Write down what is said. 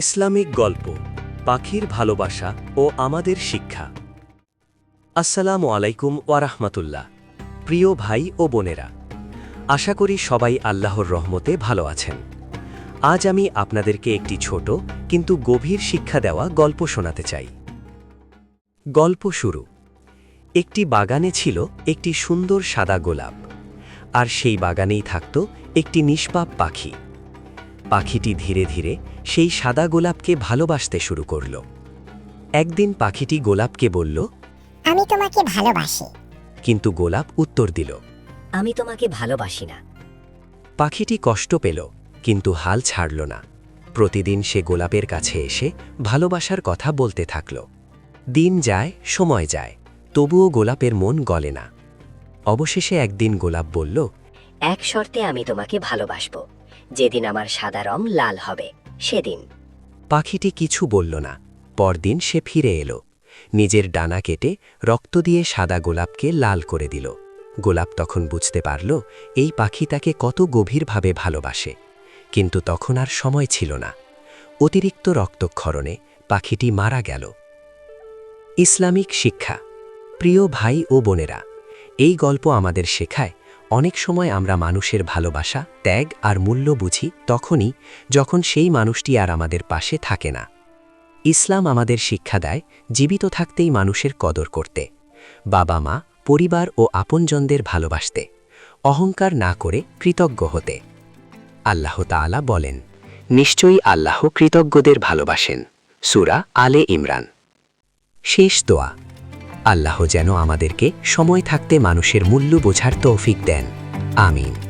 Islamic গল্প, পাখির ভালোবাসা ও আমাদের শিক্ষা। আসসালামু আলাইকুম ওয়ারাহমাতুল্লাহ প্রিয় ভাই ও বোনেরা, আশা করি সবাই আল্লাহর রহমতে ভালো আছেন। আজ আমি আপনাদেরকে একটি ছোট কিন্তু গভীর শিক্ষা দেওয়া গল্প শোনাতে চাই। গল্প শুরু। একটি বাগানে ছিল একটি সুন্দর সাদা গোলাপ, আর সেই বাগানেই থাকত একটি নিষ্পাপ পাখি। পাখিটি ধীরে ধীরে সেই সাদা গোলাপকে ভালোবাসতে শুরু করল। একদিন পাখিটি গোলাপকে বলল আমি তোমাকে ভালোবাসি। কিন্তু গোলাপ উত্তর দিল আমি তোমাকে ভালোবাসি না। পাখিটি কষ্ট পেল কিন্তু হাল ছাড়ল না। প্রতিদিন সে গোলাপের কাছে এসে ভালোবাসার কথা বলতে থাকল। দিন যায় সময় যায় তবুও গোলাপের মন গলে না। অবশেষে একদিন গোলাপ বলল এক শর্তে আমি তোমাকে ভালোবাসব। যেদিন আমার সাদা রং লাল হবে, সেদিন। পাখিটি কিছু বলল না। পরদিন সে ফিরে এলো। নিজের ডানা কেটে রক্ত দিয়ে সাদা গোলাপকে লাল করে দিল। গোলাপ তখন বুঝতে পারল, এই পাখি তাকে কত গভীরভাবে ভালোবাসে। কিন্তু তখন আর সময় ছিল না। অতিরিক্ত রক্তক্ষরণে পাখিটি মারা গেল। ইসলামিক শিক্ষা। প্রিয় ভাই ও বোনেরা, এই গল্প আমাদের শেখায় অনেক সময় আমরা মানুষের ভালোবাসা, ত্যাগ আর মূল্য বুঝি তখনই যখন সেই মানুষটি আর আমাদের পাশে থাকে না। ইসলাম আমাদের শিক্ষা দেয় জীবিত থাকতেই মানুষের কদর করতে, বাবা মা, পরিবার ও আপনজনদের ভালোবাসতে, অহংকার না করে কৃতজ্ঞ হতে। আল্লাহ তাআলা বলেন, নিশ্চয়ই আল্লাহ কৃতজ্ঞদের ভালোবাসেন। সুরা আলে ইমরান। শেষ দোয়া। আল্লাহ যেন আমাদেরকে সময় থাকতে মানুষের মূল্য বোঝার তৌফিক দেন। আমিন।